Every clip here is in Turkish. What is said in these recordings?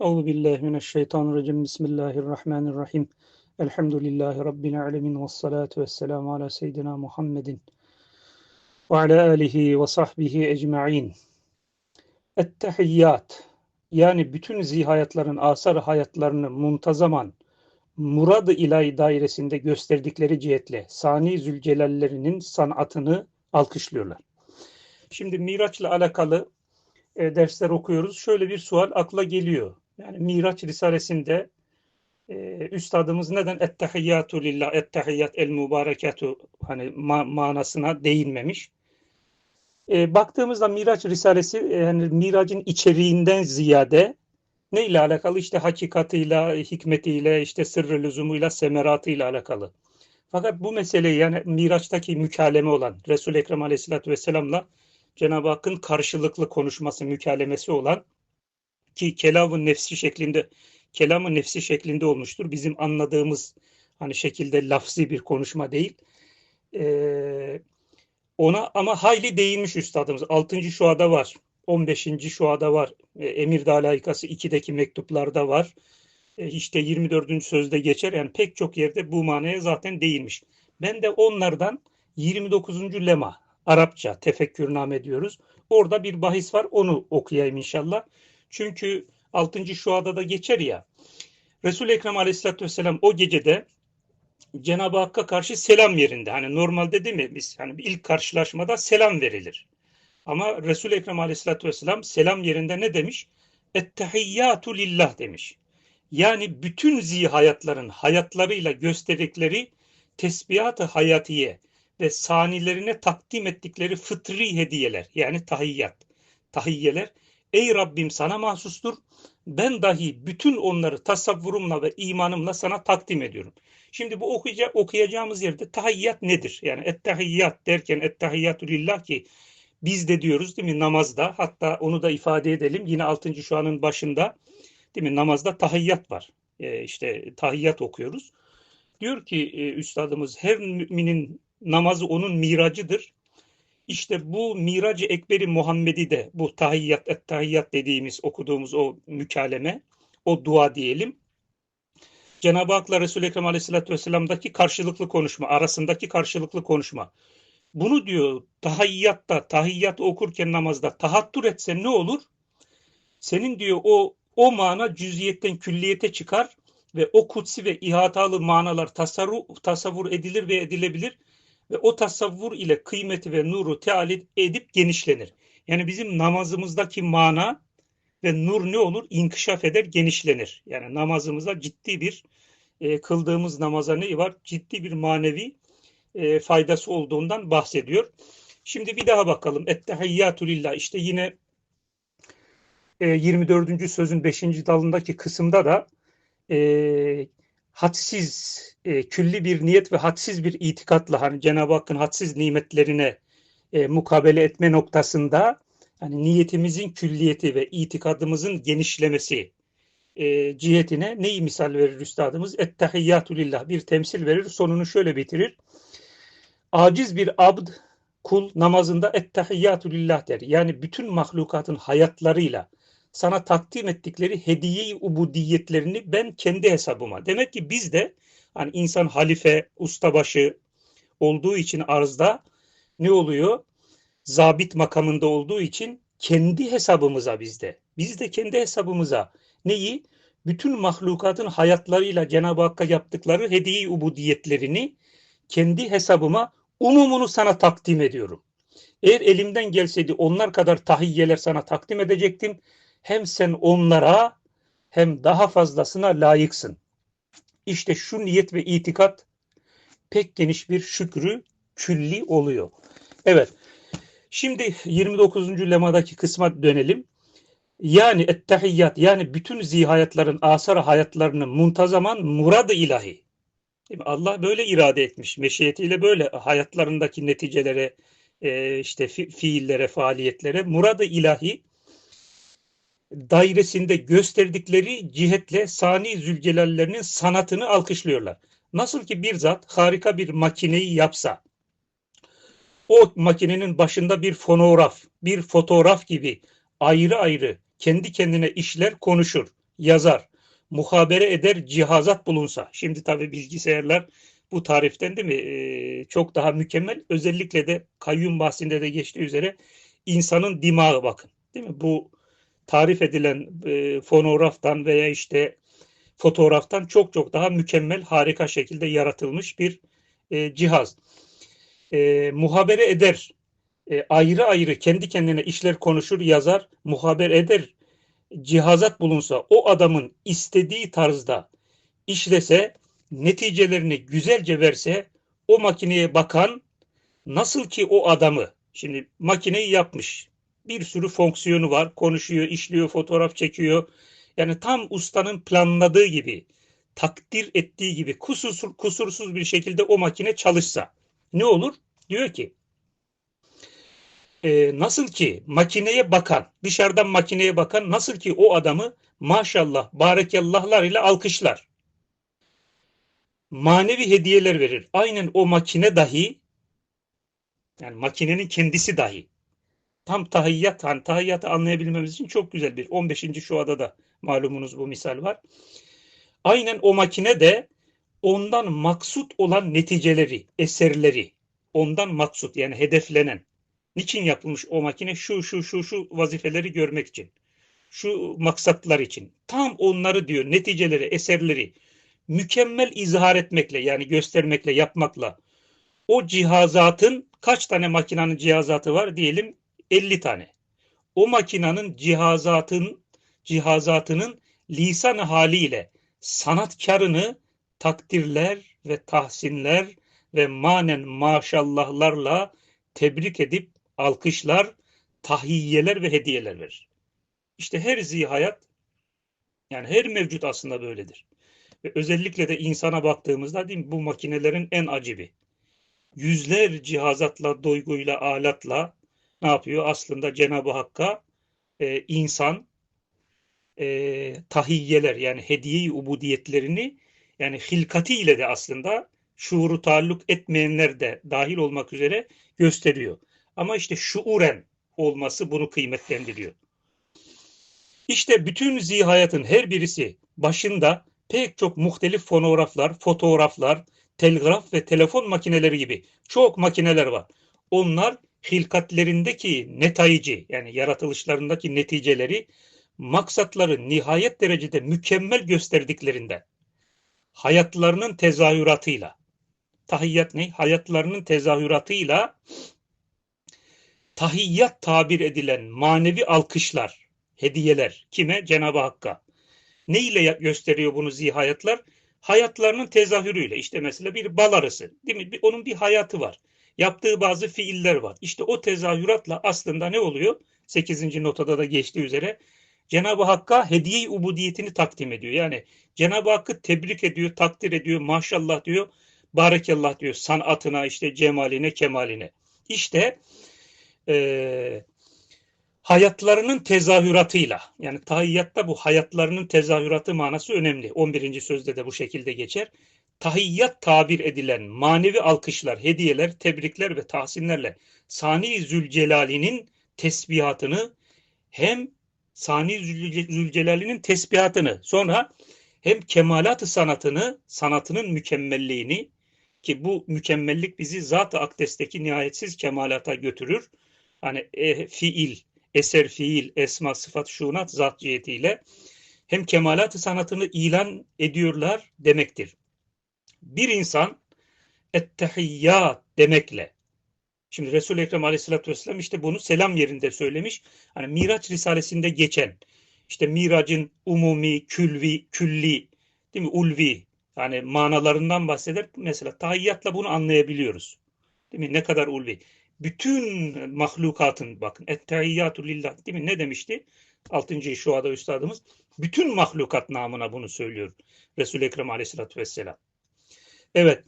Euzu billahi mineşşeytanirracim. Bismillahirrahmanirrahim. Elhamdülillahi rabbil alamin ve salatu vesselamu ala seyyidina Muhammedin ve ala alihi ve sahbihi ecmaîn. Ettehiyyat yani bütün zihayatların asar hayatlarını muntazaman murad-ı ilahi dairesinde gösterdikleri cihetle Sani Zülcelallerinin sanatını alkışlıyorlar. Şimdi Miraç'la alakalı e, dersler okuyoruz. Şöyle bir sual akla geliyor. Yani Miraç Risalesi'nde e, üstadımız neden ettehiyyatu lillah, ettehiyyat el mübarekatu hani ma manasına değinmemiş. E, baktığımızda Miraç Risalesi e, yani Mirac'ın içeriğinden ziyade ne ile alakalı? İşte hakikatıyla, hikmetiyle, işte sırrı lüzumuyla, semeratıyla alakalı. Fakat bu meseleyi yani Miraç'taki mükaleme olan Resul-i Ekrem Aleyhisselatü Vesselam'la Cenab-ı Hakk'ın karşılıklı konuşması, mükalemesi olan ki kelamın nefsi şeklinde kelamın nefsi şeklinde olmuştur. Bizim anladığımız hani şekilde lafzi bir konuşma değil. Ee, ona ama hayli değinmiş üstadımız. 6. şuada var. 15. şuada var. E, Emir Dalayikası 2'deki mektuplarda var. E, işte 24. sözde geçer. Yani pek çok yerde bu manaya zaten değinmiş. Ben de onlardan 29. lema Arapça tefekkürname diyoruz. Orada bir bahis var. Onu okuyayım inşallah. Çünkü 6. şuada da geçer ya. Resul-i Ekrem Aleyhisselatü Vesselam o gecede Cenab-ı Hakk'a karşı selam yerinde. Hani normalde değil mi biz hani ilk karşılaşmada selam verilir. Ama Resul-i Ekrem Aleyhisselatü Vesselam selam yerinde ne demiş? Ettehiyyatu lillah demiş. Yani bütün zihayatların hayatlarıyla gösterdikleri tesbihat-ı hayatiye ve sanilerine takdim ettikleri fıtri hediyeler yani tahiyyat, tahiyyeler ey Rabbim sana mahsustur. Ben dahi bütün onları tasavvurumla ve imanımla sana takdim ediyorum. Şimdi bu okuyacak, okuyacağımız yerde tahiyyat nedir? Yani ettehiyyat derken ettehiyyatü lillah ki biz de diyoruz değil mi namazda hatta onu da ifade edelim yine 6. şuanın başında değil mi namazda tahiyyat var. E, işte tahiyyat okuyoruz. Diyor ki e, üstadımız her müminin namazı onun miracıdır. İşte bu miracı ekberi Muhammed'i de bu tahiyyat et tahiyyat dediğimiz okuduğumuz o mükaleme, o dua diyelim. Cenab-ı Hak'la Resul-i Ekrem Aleyhisselatü Vesselam'daki karşılıklı konuşma, arasındaki karşılıklı konuşma. Bunu diyor tahiyyatta, tahiyyat okurken namazda tahattur etsen ne olur? Senin diyor o o mana cüziyetten külliyete çıkar ve o kutsi ve ihatalı manalar tasarruf, tasavvur edilir ve edilebilir ve o tasavvur ile kıymeti ve nuru tealit edip genişlenir. Yani bizim namazımızdaki mana ve nur ne olur? İnkişaf eder, genişlenir. Yani namazımıza ciddi bir e, kıldığımız namaza ne var? Ciddi bir manevi e, faydası olduğundan bahsediyor. Şimdi bir daha bakalım. Ettehiyyatü lillah. İşte yine e, 24. sözün 5. dalındaki kısımda da e, hadsiz, e, külli bir niyet ve hadsiz bir itikatla hani Cenab-ı Hakk'ın hadsiz nimetlerine e, mukabele etme noktasında hani niyetimizin külliyeti ve itikadımızın genişlemesi e, cihetine neyi misal verir üstadımız? Ettehiyyatü lillah bir temsil verir. Sonunu şöyle bitirir. Aciz bir abd kul namazında ettehiyyatü lillah der. Yani bütün mahlukatın hayatlarıyla sana takdim ettikleri hediye-i ubudiyetlerini ben kendi hesabıma. Demek ki biz de hani insan halife, ustabaşı olduğu için arzda ne oluyor? Zabit makamında olduğu için kendi hesabımıza bizde. Biz de kendi hesabımıza neyi? Bütün mahlukatın hayatlarıyla Cenab-ı Hakk'a yaptıkları hediye-i ubudiyetlerini kendi hesabıma umumunu sana takdim ediyorum. Eğer elimden gelseydi onlar kadar tahiyyeler sana takdim edecektim hem sen onlara hem daha fazlasına layıksın. İşte şu niyet ve itikat pek geniş bir şükrü külli oluyor. Evet. Şimdi 29. lemadaki kısma dönelim. Yani ettehiyyat yani bütün zihayatların asar hayatlarını muntazaman murad ilahi. Allah böyle irade etmiş. Meşiyetiyle böyle hayatlarındaki neticelere, işte fiillere, faaliyetlere murad ilahi dairesinde gösterdikleri cihetle Sani Zülcelallerinin sanatını alkışlıyorlar. Nasıl ki bir zat harika bir makineyi yapsa, o makinenin başında bir fonograf, bir fotoğraf gibi ayrı ayrı kendi kendine işler konuşur. yazar, muhabere eder, cihazat bulunsa. Şimdi tabii bilgisayarlar bu tariften değil mi e, çok daha mükemmel. Özellikle de kayyum bahsinde de geçtiği üzere insanın dimağı bakın. Değil mi? Bu tarif edilen e, fonograftan veya işte fotoğraftan çok çok daha mükemmel, harika şekilde yaratılmış bir e, cihaz. E, muhabere eder, e, ayrı ayrı kendi kendine işler konuşur, yazar, muhaber eder, cihazat bulunsa, o adamın istediği tarzda işlese, neticelerini güzelce verse, o makineye bakan nasıl ki o adamı, şimdi makineyi yapmış, bir sürü fonksiyonu var, konuşuyor, işliyor, fotoğraf çekiyor, yani tam ustanın planladığı gibi, takdir ettiği gibi kusursuz, kusursuz bir şekilde o makine çalışsa ne olur? Diyor ki e, nasıl ki makineye bakan, dışarıdan makineye bakan nasıl ki o adamı maşallah, barekallahlar ile alkışlar. Manevi hediyeler verir. Aynen o makine dahi yani makinenin kendisi dahi tam tahiyyat, hani tahiyyatı anlayabilmemiz için çok güzel bir 15. şuada da malumunuz bu misal var. Aynen o makine de ondan maksut olan neticeleri, eserleri, ondan maksut yani hedeflenen, niçin yapılmış o makine? Şu şu şu şu vazifeleri görmek için, şu maksatlar için. Tam onları diyor, neticeleri, eserleri mükemmel izhar etmekle yani göstermekle, yapmakla o cihazatın kaç tane makinenin cihazatı var diyelim 50 tane. O makinenin cihazatın cihazatının lisan haliyle sanatkarını takdirler ve tahsinler ve manen maşallahlarla tebrik edip alkışlar, tahiyyeler ve hediyeler verir. İşte her zihayat yani her mevcut aslında böyledir. Ve özellikle de insana baktığımızda değil mi, bu makinelerin en acibi. Yüzler cihazatla, doyguyla, alatla ne yapıyor? Aslında Cenab-ı Hakk'a e, insan e, tahiyyeler yani hediye-i ubudiyetlerini yani hilkatiyle de aslında şuuru taalluk etmeyenler de dahil olmak üzere gösteriyor. Ama işte şuuren olması bunu kıymetlendiriyor. İşte bütün zihayatın her birisi başında pek çok muhtelif fonograflar, fotoğraflar, telgraf ve telefon makineleri gibi çok makineler var. Onlar hilkatlerindeki netayici yani yaratılışlarındaki neticeleri maksatları nihayet derecede mükemmel gösterdiklerinden hayatlarının tezahüratıyla tahiyyat ne? Hayatlarının tezahüratıyla tahiyyat tabir edilen manevi alkışlar, hediyeler kime? Cenab-ı Hakk'a. Ne ile gösteriyor bunu zihayatlar? Hayatlarının tezahürüyle. İşte mesela bir bal arısı. Değil mi? Onun bir hayatı var. Yaptığı bazı fiiller var. İşte o tezahüratla aslında ne oluyor? 8. notada da geçtiği üzere Cenab-ı Hakk'a hediye ubudiyetini takdim ediyor. Yani Cenab-ı Hakk'ı tebrik ediyor, takdir ediyor, maşallah diyor, barekallah diyor sanatına, işte cemaline, kemaline. İşte e, hayatlarının tezahüratıyla yani tahiyyatta bu hayatlarının tezahüratı manası önemli. 11. sözde de bu şekilde geçer. Tahiyyat tabir edilen manevi alkışlar, hediyeler, tebrikler ve tahsinlerle Sani Zülcelal'inin tesbihatını hem Sani Zülcelal'inin tesbihatını sonra hem kemalat sanatını, sanatının mükemmelliğini ki bu mükemmellik bizi zat-ı akdesteki nihayetsiz kemalata götürür. Hani e, fiil, eser fiil, esma, sıfat, şunat zat cihetiyle hem kemalat sanatını ilan ediyorlar demektir. Bir insan ettehiyyat demekle Şimdi Resul-i Ekrem Aleyhisselatü Vesselam işte bunu selam yerinde söylemiş. Hani Miraç Risalesinde geçen işte Miracın umumi, külvi, külli, değil mi? Ulvi yani manalarından bahseder. Mesela tahiyyatla bunu anlayabiliyoruz. Değil mi? Ne kadar ulvi. Bütün mahlukatın bakın ettehiyyatu lillah değil mi? Ne demişti? 6. şuada üstadımız. Bütün mahlukat namına bunu söylüyor. Resul-i Ekrem Aleyhisselatü Vesselam. Evet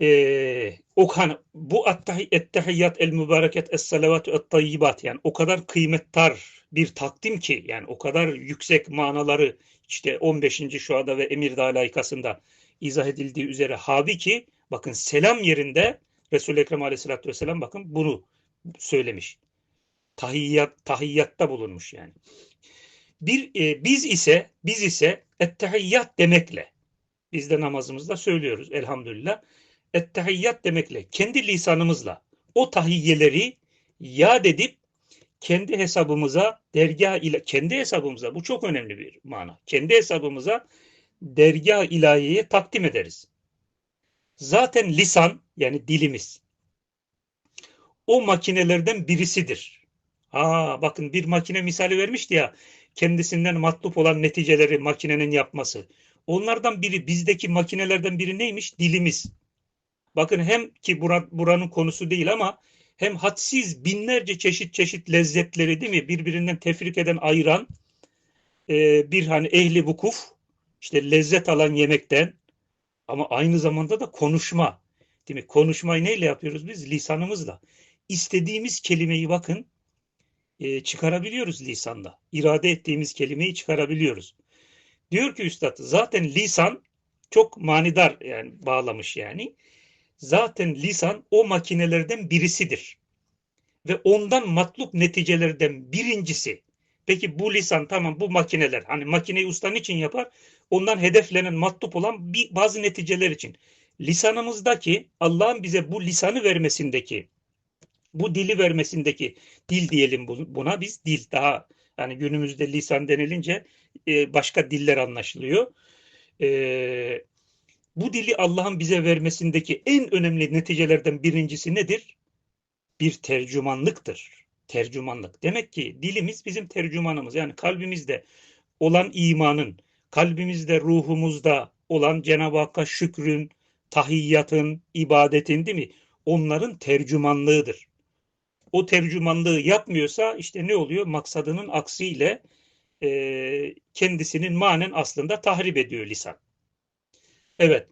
e, o kan bu ettehiyyat el mübareket es salavatü et tayyibat yani o kadar kıymettar bir takdim ki yani o kadar yüksek manaları işte 15. şuada ve emir layıkasında izah edildiği üzere havi ki bakın selam yerinde Resul-i Ekrem aleyhissalatü vesselam bakın bunu söylemiş. Tahiyyat, tahiyyatta bulunmuş yani. Bir e, biz ise biz ise ettehiyyat demekle biz de namazımızda söylüyoruz elhamdülillah. Ettehiyyat demekle kendi lisanımızla o tahiyyeleri yad edip kendi hesabımıza dergah ile kendi hesabımıza bu çok önemli bir mana. Kendi hesabımıza dergah ilahiyeye takdim ederiz. Zaten lisan yani dilimiz o makinelerden birisidir. Aa bakın bir makine misali vermişti ya kendisinden matlup olan neticeleri makinenin yapması. Onlardan biri bizdeki makinelerden biri neymiş? Dilimiz. Bakın hem ki bura, buranın konusu değil ama hem hadsiz binlerce çeşit çeşit lezzetleri değil mi birbirinden tefrik eden ayıran e, bir hani ehli vukuf işte lezzet alan yemekten ama aynı zamanda da konuşma değil mi? Konuşmayı neyle yapıyoruz biz? Lisanımızla. İstediğimiz kelimeyi bakın e, çıkarabiliyoruz lisanda. İrade ettiğimiz kelimeyi çıkarabiliyoruz. Diyor ki üstad zaten lisan çok manidar yani bağlamış yani. Zaten lisan o makinelerden birisidir. Ve ondan matlup neticelerden birincisi. Peki bu lisan tamam bu makineler hani makineyi ustan için yapar? Ondan hedeflenen matlup olan bir, bazı neticeler için. Lisanımızdaki Allah'ın bize bu lisanı vermesindeki bu dili vermesindeki dil diyelim buna biz dil daha yani günümüzde lisan denilince e, başka diller anlaşılıyor. E, bu dili Allah'ın bize vermesindeki en önemli neticelerden birincisi nedir? Bir tercümanlıktır. Tercümanlık. Demek ki dilimiz bizim tercümanımız. Yani kalbimizde olan imanın, kalbimizde, ruhumuzda olan Cenab-ı Hakk'a şükrün, tahiyyatın, ibadetin değil mi? Onların tercümanlığıdır o tercümanlığı yapmıyorsa işte ne oluyor? Maksadının aksiyle e, kendisinin manen aslında tahrip ediyor lisan. Evet.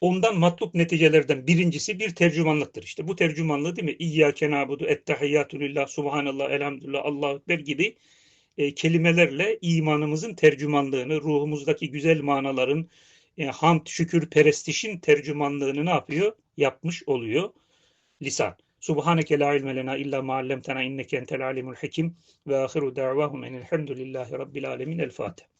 Ondan matlup neticelerden birincisi bir tercümanlıktır. İşte bu tercümanlığı değil mi? İyyâke nâbudu, ettehiyyâtu lillah, subhanallah, elhamdülillah, Allahu ekber gibi e, kelimelerle imanımızın tercümanlığını, ruhumuzdaki güzel manaların, e, hamd, şükür, perestişin tercümanlığını ne yapıyor? Yapmış oluyor lisan. Subhaneke la ilme lena illa ma allamtena inneke entel alimul hakim ve ahiru da'vahum enelhamdülillahi rabbil alemin. El Fatiha.